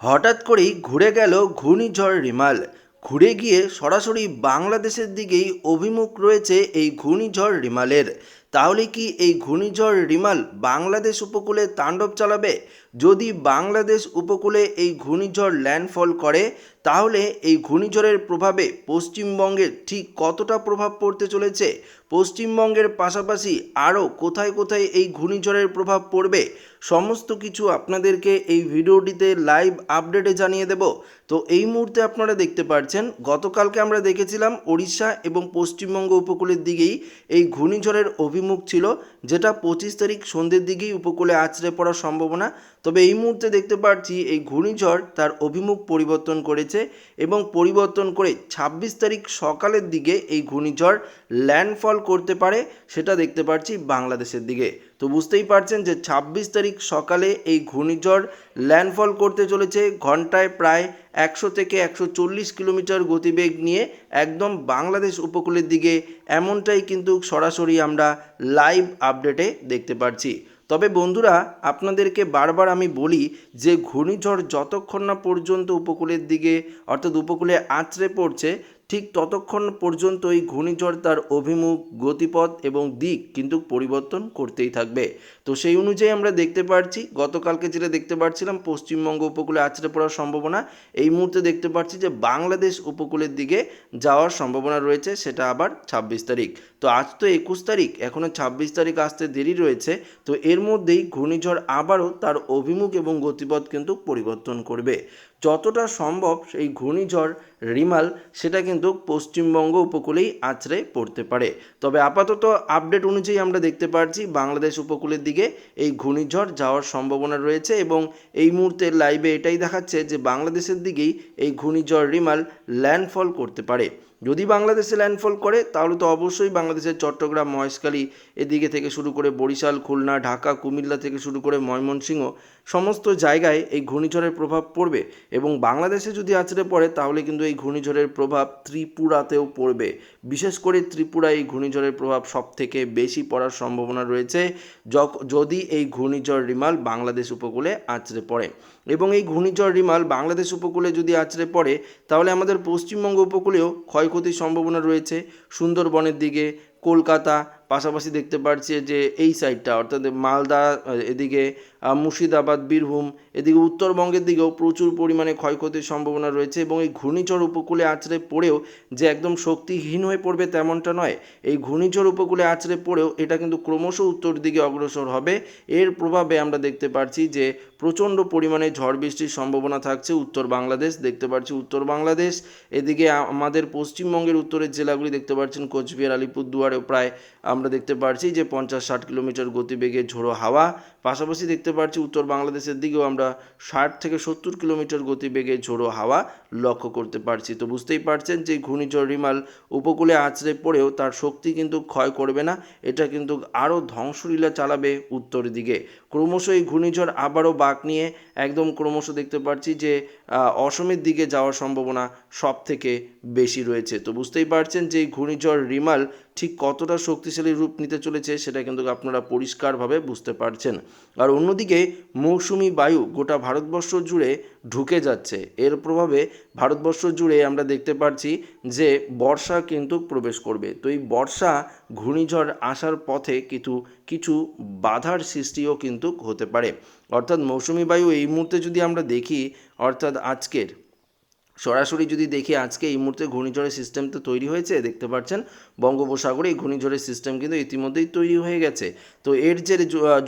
হঠাৎ করেই ঘুরে গেল ঘূর্ণিঝড় রিমাল। ঘুরে গিয়ে সরাসরি বাংলাদেশের দিকেই অভিমুখ রয়েছে এই ঘূর্ণিঝড় রিমালের। তাহলে কি এই ঘূর্ণিঝড় রিমাল বাংলাদেশ উপকূলে তাণ্ডব চালাবে? যদি বাংলাদেশ উপকূলে এই ঘূর্ণিঝড় ল্যান্ডফল করে, তাহলে এই ঘূর্ণিঝড়ের প্রভাবে পশ্চিমবঙ্গের ঠিক কতটা প্রভাব পড়তে চলেছে? পশ্চিমবঙ্গের পাশাপাশি আরও কোথায় কোথায় এই ঘূর্ণিঝড়ের প্রভাব পড়বে? সমস্ত কিছু আপনাদেরকে এই ভিডিওটিতে লাইভ আপডেটে জানিয়ে দেব। তো এই মুহূর্তে আপনারা দেখতে পাচ্ছেন গতকালকে আমরা দেখেছিলাম ওড়িশা এবং পশ্চিমবঙ্গ উপকূলের দিকেই এই ঘূর্ণিঝড়ের অভিমুখ ছিল যেটা পঁচিশ তারিখ সন্ধ্যের দিকেই উপকূলে আছড়ে পড়ার সম্ভাবনা তবে এই মুহূর্তে দেখতে পাচ্ছি এই ঘূর্ণিঝড় তার অভিমুখ পরিবর্তন করেছে এবং পরিবর্তন করে ছাব্বিশ তারিখ সকালের দিকে এই ঘূর্ণিঝড় ল্যান্ডফল করতে পারে, সেটা দেখতে পাচ্ছি বাংলাদেশের দিকে। তো বুঝতেই পারছেন যে ছাব্বিশ তারিখ সকালে এই ঘূর্ণিঝড় ল্যান্ডফল করতে চলেছে ঘন্টায় প্রায় একশো থেকে একশো চল্লিশ কিলোমিটার গতিবেগ নিয়ে। একদম বাংলাদেশ উপকূলের দিকে এমনটাই কিন্তু সরাসরি আমরা লাইভ আপডেটে দেখতে পাচ্ছি তবে বন্ধুরা, আপনাদেরকে বারবার আমি বলি যে ঘূর্ণিঝড় যতক্ষণ না পর্যন্ত উপকূলের দিকে, অর্থাৎ উপকূলে আঁচড়ে পড়ছে ঠিক ততক্ষণ পর্যন্ত এই ঘূর্ণিঝড় তার অভিমুখ, গতিপথ এবং দিক কিন্তু পরিবর্তন করতেই থাকবে। তো সেই অনুযায়ী আমরা দেখতে পাচ্ছি গতকালকে যেটা দেখতে পাচ্ছিলাম পশ্চিমবঙ্গ উপকূলে আছড়ে পড়ার সম্ভাবনা, এই মুহূর্তে দেখতে পাচ্ছি যে বাংলাদেশ উপকূলের দিকে যাওয়ার সম্ভাবনা রয়েছে, সেটা আবার ছাব্বিশ তারিখ। তো আজ তো একুশ তারিখ, এখনও ছাব্বিশ তারিখ আসতে দেরি রয়েছে, তো এর মধ্যেই ঘূর্ণিঝড় আবারও তার অভিমুখ এবং গতিপথ কিন্তু পরিবর্তন করবে। যতটা সম্ভব সেই ঘূর্ণিঝড় রিমাল সেটা কিন্তু পশ্চিমবঙ্গ উপকূলেই আছড়ে পড়তে পারে। তবে আপাতত আপডেট অনুযায়ী আমরা দেখতে পাচ্ছি বাংলাদেশ উপকূলের দিকে এই ঘূর্ণিঝড় যাওয়ার সম্ভাবনা রয়েছে এবং এই মুহূর্তে লাইভে এটাই দেখাচ্ছে যে বাংলাদেশের দিকেই এই ঘূর্ণিঝড় রিমাল ল্যান্ডফল করতে পারে। যদি বাংলাদেশে ল্যান্ডফল করে, তাহলে তো অবশ্যই বাংলাদেশের চট্টগ্রাম, মহেশখালী এদিকে থেকে শুরু করে বরিশাল, খুলনা, ঢাকা, কুমিল্লা থেকে শুরু করে ময়মনসিংহ সমস্ত জায়গায় এই ঘূর্ণিঝড়ের প্রভাব পড়বে। এবং বাংলাদেশে যদি আছড়ে পড়ে, তাহলে কিন্তু এই ঘূর্ণিঝড়ের প্রভাব ত্রিপুরাতেও পড়বে। বিশেষ করে ত্রিপুরায় এই ঘূর্ণিঝড়ের প্রভাব সব থেকে বেশি পড়ার সম্ভাবনা রয়েছে যদি এই ঘূর্ণিঝড় রিমাল বাংলাদেশ উপকূলে আছড়ে পড়ে। এবং এই ঘূর্ণিঝড় রিমাল বাংলাদেশ উপকূলে যদি আছড়ে পড়ে, তাহলে আমাদের পশ্চিমবঙ্গ উপকূলেও ক্ষয়ক্ষতির সম্ভাবনা রয়েছে। সুন্দরবনের দিকে কলকাতা, পাশাপাশি দেখতে পাচ্ছি যে এই সাইডটা অর্থাৎ মালদা, এদিকে মুর্শিদাবাদ, বীরভূম, এদিকে উত্তরবঙ্গের দিকেও প্রচুর পরিমাণে ক্ষয়ক্ষতির সম্ভাবনা রয়েছে এবং এই ঘূর্ণিঝড় উপকূলে আছড়ে পড়েও যে একদম শক্তিহীন হয়ে পড়বে তেমনটা নয়, এই ঘূর্ণিঝড় উপকূলে আছড়ে পড়েও এটা কিন্তু ক্রমশ উত্তর দিকে অগ্রসর হবে। এর প্রভাবে আমরা দেখতে পাচ্ছি যে প্রচণ্ড পরিমাণে ঝড় বৃষ্টির সম্ভাবনা থাকছে উত্তর বাংলাদেশ, দেখতে পাচ্ছি উত্তর বাংলাদেশ। এদিকে আমাদের পশ্চিমবঙ্গের উত্তরের জেলাগুলি দেখতে পাচ্ছেন কোচবিহার, আলিপুরদুয়ারেও প্রায় আমরা দেখতে পাচ্ছি যে পঞ্চাশ ষাট কিলোমিটার গতিবেগে ঝোড়ো হাওয়া। পাশাপাশি দেখতে পাচ্ছি উত্তর বাংলাদেশের দিকেও আমরা ষাট থেকে সত্তর কিলোমিটার গতিবেগে ঝোড়ো হাওয়া। লক্ষ্য করতে পারছি। তো বুঝতেই পারছেন যে ঘূর্ণিঝড় রিমাল উপকূলে আছড়ে পড়েও তার শক্তি কিন্তু ক্ষয় করবে না, এটা কিন্তু আরও ধ্বংসলীলা চালাবে উত্তর দিকে। ক্রমশ এই ঘূর্ণিঝড় আবারও বাঁক নিয়ে একদম ক্রমশ দেখতে পাচ্ছি যে অসমের দিকে যাওয়ার সম্ভাবনা সব থেকে বেশি রয়েছে। তো বুঝতেই পারছেন যে ঘূর্ণিঝড় রিমাল ঠিক কতটা শক্তিশালী রূপ নিতে চলেছে সেটা কিন্তু আপনারা পরিষ্কারভাবে বুঝতে পারছেন। আর অন্যদিকে, মৌসুমি বায়ু গোটা ভারতবর্ষ জুড়ে ঢুকে যাচ্ছে। এর প্রভাবে ভারতবর্ষ জুড়ে আমরা দেখতে পাচ্ছি যে, বর্ষা কিন্তু প্রবেশ করবে। তো এই বর্ষা ঘূর্ণিঝড় আসার পথে কিন্তু কিছু বাধার সৃষ্টিও কিন্তু হতে পারে। অর্থাৎ মৌসুমি বায়ু এই মুহূর্তে যদি আমরা দেখি, অর্থাৎ আজকের সরাসরি যদি দেখি আজকে এই মুহূর্তে ঘূর্ণিঝড়ের সিস্টেম তো তৈরি হয়েছে, দেখতে পাচ্ছেন বঙ্গোপসাগরে এই ঘূর্ণিঝড়ের সিস্টেম কিন্তু ইতিমধ্যেই তৈরি হয়ে গেছে। তো এর যে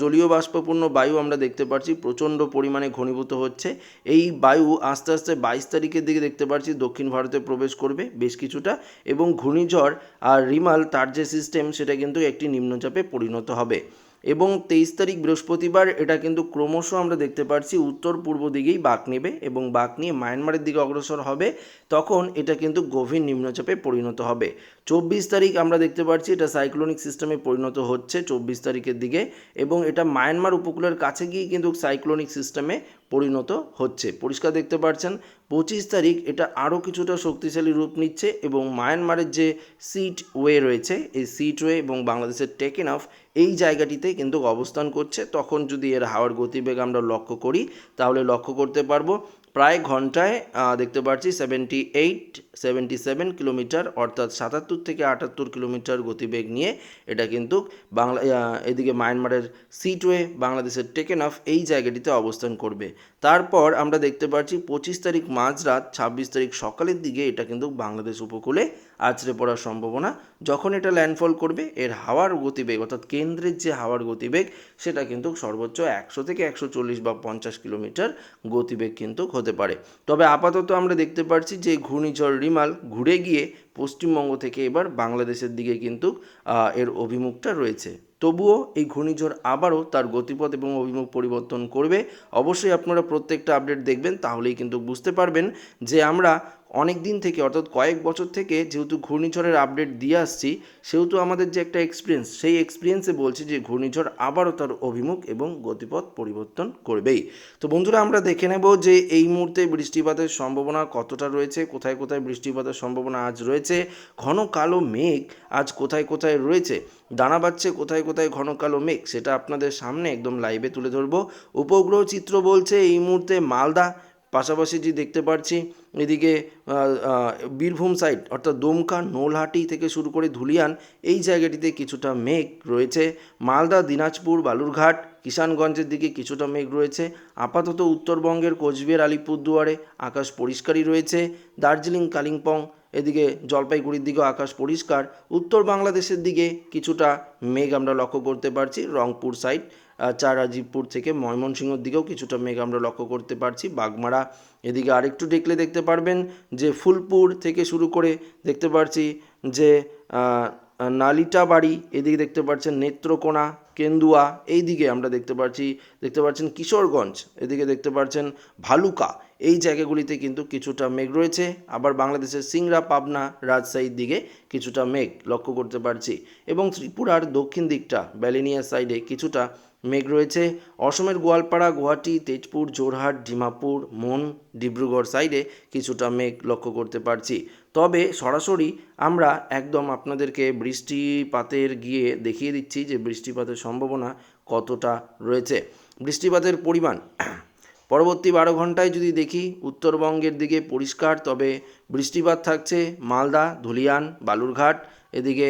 জলীয় বাষ্পপূর্ণ বায়ু আমরা দেখতে পাচ্ছি, প্রচণ্ড পরিমাণে ঘনীভূত হচ্ছে। এই বায়ু আস্তে আস্তে বাইশ তারিখের দিকে দেখতে পাচ্ছি দক্ষিণ ভারতে প্রবেশ করবে বেশ কিছুটা এবং ঘূর্ণিঝড় আর রিমাল তার যে সিস্টেম সেটা কিন্তু একটি নিম্নচাপে পরিণত হবে। এবং তেইশ তারিখ বৃহস্পতিবার, এটা কিন্তু ক্রমশ আমরা দেখতে পাচ্ছি উত্তর পূর্ব দিকেই বাঁক নেবে এবং বাঁক নিয়ে মায়ানমারের দিকে অগ্রসর হবে, তখন এটা কিন্তু গভীর নিম্নচাপে পরিণত হবে। চব্বিশ তারিখ আমরা দেখতে পাচ্ছি এটা সাইক্লোনিক সিস্টেমে পরিণত হচ্ছে চব্বিশ তারিখের দিকে এবং এটা মায়ানমার উপকূলের কাছে গিয়ে কিন্তু সাইক্লোনিক সিস্টেমে পরিণত হচ্ছে। পরিষ্কার দেখতে পাচ্ছেন পঁচিশ তারিখ এটা আরও কিছুটা শক্তিশালী রূপ নিচ্ছে এবং মায়ানমারের যে সিট ওয়ে রয়েছে, এই সিট ওয়ে এবং বাংলাদেশের টেকেন অফ এই জায়গাটিতে কিন্তু অবস্থান করছে। তখন যদি এর হাওয়ার গতিবেগ আমরা লক্ষ্য করি, তাহলে লক্ষ্য করতে পারব প্রায় ঘন্টায় দেখতে পাচ্ছি seventy eight seventy seven kilometre, অর্থাৎ সাতাত্তর থেকে আটাত্তর কিলোমিটার গতিবেগ নিয়ে এটা কিন্তু বাংলা এদিকে মায়ানমারের সিটওয়ে বাংলাদেশের টেকেন অফ এই জায়গাটিতে অবস্থান করবে। তারপর আমরা দেখতে পাচ্ছি পঁচিশ তারিখ মাঝরাত, ছাব্বিশ তারিখ সকালের দিকে এটা কিন্তু বাংলাদেশ উপকূলে আছড়ে পড়ার সম্ভাবনা। যখন এটা ল্যান্ডফল করবে, এর হাওয়ার গতিবেগ, অর্থাৎ কেন্দ্রের যে হাওয়ার গতিবেগ, সেটা কিন্তু সর্বোচ্চ একশো থেকে একশো চল্লিশ বা পঞ্চাশ কিলোমিটার গতিবেগ কিন্তু হতে পারে। তবে আপাতত আমরা দেখতে পাচ্ছি যে ঘূর্ণিঝড় রিমাল ঘুরে গিয়ে পশ্চিমবঙ্গ থেকে এবার বাংলাদেশের দিকে কিন্তু এর অভিমুখটা রয়েছে। তবুও এই ঘূর্ণিঝড় আবারও তার গতিপথ এবং অভিমুখ পরিবর্তন করবে। অবশ্যই আপনারা প্রত্যেকটা আপডেট দেখবেন, তাহলেই কিন্তু বুঝতে পারবেন যে আমরা অনেক দিন থেকে, অর্থাৎ কয়েক বছর থেকে যেহেতু ঘূর্ণিঝড়ের আপডেট দিয়ে আসছি, সেহেতু আমাদের যে একটা এক্সপিরিয়েন্স সেই এক্সপিরিয়েন্সে বলছি যে ঘূর্ণিঝড় আবারও তার অভিমুখ এবং গতিপথ পরিবর্তন করবেই। তো বন্ধুরা, আমরা দেখে নেব যে এই মুহূর্তে বৃষ্টিপাতের সম্ভাবনা কতটা রয়েছে, কোথায় কোথায় বৃষ্টিপাতের সম্ভাবনা আজ রয়েছে, ঘন কালো মেঘ আজ কোথায় কোথায় রয়েছে, দানা বাচ্ছে কোথায় কোথায় ঘন কালো মেঘ, সেটা আপনাদের সামনে একদম লাইভে তুলে ধরবো। উপগ্রহ চিত্র বলছে এই মুহূর্তে মালদা পাশাপাশি যে দেখতে পাচ্ছি এদিকে বীরভূম সাইড অর্থাৎ দমকা, নোলহাটি থেকে শুরু করে ধুলিয়ান, এই জায়গাটিতে কিছুটা মেঘ রয়েছে। মালদা, দিনাজপুর, বালুরঘাট, কিষানগঞ্জের দিকে কিছুটা মেঘ রয়েছে। আপাতত উত্তরবঙ্গের কোচবিহার, আলিপুরদুয়ারে আকাশ পরিষ্কারই রয়েছে। দার্জিলিং, কালিম্পং, এদিকে জলপাইগুড়ির দিকেও আকাশ পরিষ্কার। উত্তর বাংলাদেশের দিকে কিছুটা মেঘ আমরা লক্ষ্য করতে পারছি, রংপুর সাইড চারাজিপুর থেকে ময়মনসিংহর দিকেও কিছুটা মেঘ আমরা লক্ষ্য করতে পারছি। বাগমারা এদিকে আরেকটু দেখলে দেখতে পারবেন যে ফুলপুর থেকে শুরু করে দেখতে পারছি যে নালিটা বাড়ি এদিকে দেখতে পাচ্ছেন নেত্রকোনা, কেন্দুয়া এই দিকে আমরা দেখতে পাচ্ছি দেখতে পাচ্ছেন কিশোরগঞ্জ, এদিকে দেখতে পাচ্ছেন ভালুকা। এই জায়গাগুলিতে কিন্তু কিছুটা মেঘ রয়েছে। আবার বাংলাদেশের সিংড়া, পাবনা, রাজশাহীর দিকে কিছুটা মেঘ লক্ষ্য করতে পারছি। এবং ত্রিপুরার দক্ষিণ দিকটা, ব্যালেনিয়া সাইডে কিছুটা মেঘ রয়েছে। অসমের গোয়ালপাড়া, গুয়াহাটি, তেজপুর জোরহাট ডিমাপুর, মন, ডিব্রুগড় সাইডে কিছুটা মেঘ লক্ষ্য করতে পারছি। তবে সরাসরি আমরা একদম আপনাদেরকে বৃষ্টিপাতের গিয়ে দেখিয়ে দিচ্ছি যে বৃষ্টিপাতের সম্ভাবনা কতটা রয়েছে। বৃষ্টিপাতের পরিমাণ পরবর্তী বারো ঘন্টায় যদি দেখি, উত্তরবঙ্গের দিকে পরিষ্কার, তবে বৃষ্টিপাত থাকছে মালদা, ধুলিয়ান, বালুরঘাট, এদিকে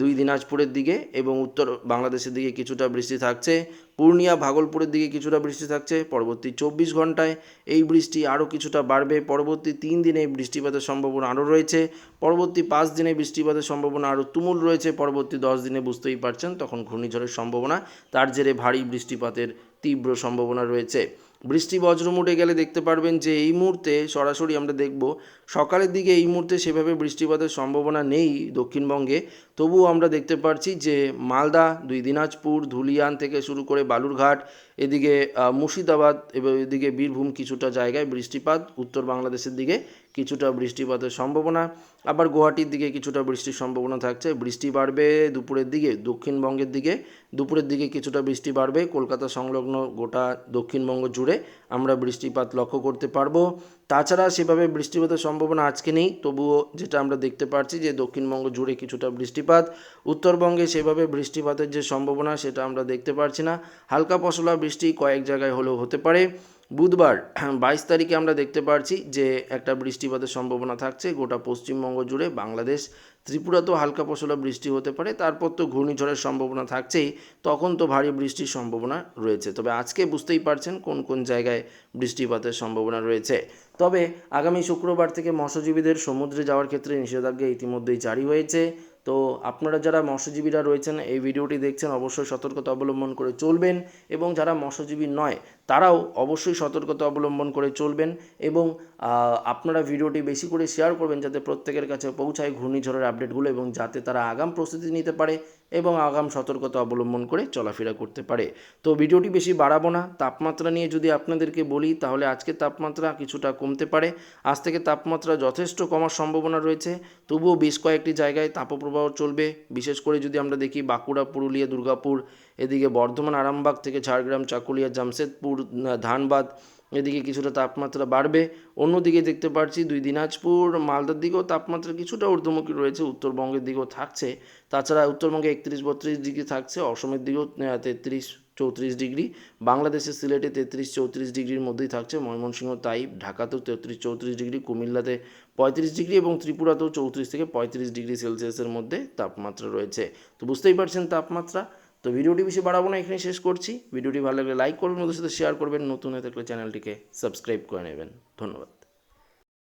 দুই দিনাজপুরের দিকে এবং উত্তর বাংলাদেশের দিকে কিছুটা বৃষ্টি থাকছে। পূর্ণিয়া, ভাগলপুরের দিকে কিছুটা বৃষ্টি থাকছে। পরবর্তী চব্বিশ ঘন্টায় এই বৃষ্টি আরও কিছুটা বাড়বে। পরবর্তী তিন দিনে বৃষ্টিপাতের সম্ভাবনা আরও রয়েছে। পরবর্তী পাঁচ দিনে বৃষ্টিপাতের সম্ভাবনা আরও তুমুল রয়েছে। পরবর্তী দশ দিনে বুঝতেই পারছেন, তখন ঘূর্ণিঝড়ের সম্ভাবনা। তার জেরে ভারী বৃষ্টিপাতের তীব্র সম্ভাবনা রয়েছে। বৃষ্টি বজ্রম উঠে গেলে দেখতে পারবেন যে এই মুহূর্তে সরাসরি আমরা দেখব, সকালের দিকে এই মুহূর্তে সেভাবে বৃষ্টিপাতের সম্ভাবনা নেই দক্ষিণবঙ্গে। তবুও আমরা দেখতে পাচ্ছি যে মালদা, দুই দিনাজপুর, ধুলিয়ান থেকে শুরু করে বালুরঘাট, এদিকে মুর্শিদাবাদ এবং এদিকে বীরভূম কিছুটা জায়গায় বৃষ্টিপাত, উত্তর বাংলাদেশের দিকে কিছুটা বৃষ্টিপাতের সম্ভাবনা, আবার গুয়াহাটির দিকে কিছুটা বৃষ্টির সম্ভাবনা থাকছে, বৃষ্টি বাড়বে দুপুরের দিকে, দক্ষিণবঙ্গের দিকে, দুপুরের দিকে কিছুটা বৃষ্টি বাড়বে, কলকাতা সংলগ্ন গোটা দক্ষিণবঙ্গ জুড়ে আমরা বৃষ্টিপাত লক্ষ্য করতে পারব। তাছাড়া সেভাবে বৃষ্টিপাতের সম্ভাবনা আজকে নেই, তবুও যেটা আমরা দেখতে পাচ্ছি যে দক্ষিণবঙ্গ জুড়ে কিছুটা বৃষ্টিপাত, উত্তরবঙ্গে সেভাবে বৃষ্টিপাতের যে সম্ভাবনা সেটা আমরা দেখতে পারছি না, হালকা পশলা বৃষ্টি কয়েক জায়গায় হলেও হতে পারে। বুধবার বাইশ তারিখে আমরা দেখতে পাচ্ছি যে একটা বৃষ্টিপাতের সম্ভাবনা থাকছে গোটা পশ্চিমবঙ্গ জুড়ে, বাংলাদেশ ত্রিপুরাতেও হালকা পশলা বৃষ্টি হতে পারে, তারপর তো ঘূর্ণিঝড়ের সম্ভাবনা থাকছেই, তখন তো ভারী বৃষ্টির সম্ভাবনা রয়েছে। তবে আজকে বুঝতেই পারছেন কোন কোন জায়গায় বৃষ্টিপাতের সম্ভাবনা রয়েছে। তবে আগামী শুক্রবার থেকে মৎস্যজীবীদের সমুদ্রে যাওয়ার ক্ষেত্রে নিষেধাজ্ঞা ইতিমধ্যেই জারি হয়েছে। তো আপনারা যারা মৎস্যজীবীরা রয়েছেন, এই ভিডিওটি দেখছেন, অবশ্যই সতর্কতা অবলম্বন করে চলবেন এবং যারা মৎস্যজীবী নয় তারাও অবশ্যই সতর্কতা অবলম্বন করে চলবেন এবং আপনারা ভিডিওটি বেশি করে শেয়ার করবেন যাতে প্রত্যেকের কাছে পৌঁছায় ঘূর্ণিঝড়ের আপডেটগুলো এবং যাতে তারা আগাম প্রস্তুতি নিতে পারে এবং আগাম সতর্কতা অবলম্বন করে চলাফেরা করতে পারে। তো ভিডিওটি বেশি বাড়াবো না, তাপমাত্রা নিয়ে যদি আপনাদেরকে বলি, তাহলে আজকে তাপমাত্রা কিছুটা কমতে পারে। আজ থেকে তাপমাত্রা যথেষ্ট কমার সম্ভাবনা রয়েছে, তবুও বেশ কয়েকটি জায়গায় তাপপ্রবাহ চলবে। বিশেষ করে যদি আমরা দেখি বাঁকুড়া, পুরুলিয়া, দুর্গাপুর, এদিকে বর্ধমান, আরামবাগ থেকে ঝাড়গ্রাম, চাকুলিয়া, জামশেদপুর ধানবাদ, এদিকে কিছুটা তাপমাত্রা বাড়বে। অন্যদিকে দেখতে পাচ্ছি দুই দিনাজপুর, মালদার দিকেও তাপমাত্রা কিছুটা ঊর্ধ্বমুখী রয়েছে, উত্তরবঙ্গের দিকেও থাকছে। তাছাড়া উত্তরবঙ্গে একত্রিশ বত্রিশ ডিগ্রি থাকছে, অসমের দিকেও তেত্রিশ চৌত্রিশ ডিগ্রি, বাংলাদেশের সিলেটে তেত্রিশ চৌত্রিশ ডিগ্রির মধ্যেই থাকছে, ময়মনসিংহ তাই ঢাকাতেও তেত্রিশ চৌত্রিশ ডিগ্রি, কুমিল্লাতে পঁয়ত্রিশ ডিগ্রি এবং ত্রিপুরাতেও চৌত্রিশ থেকে পঁয়ত্রিশ ডিগ্রি সেলসিয়াসের মধ্যে তাপমাত্রা রয়েছে। তো বুঝতেই পারছেন তাপমাত্রা তো ভিডিওটি বেশি বাড়াবো না এখানে শেষ করছি। ভিডিওটি ভালো লাগলে লাইক করবেন ওদের সাথে শেয়ার করবেন, নতুন হয়ে থাকলে চ্যানেলটিকে সাবস্ক্রাইব করে নেবেন। ধন্যবাদ।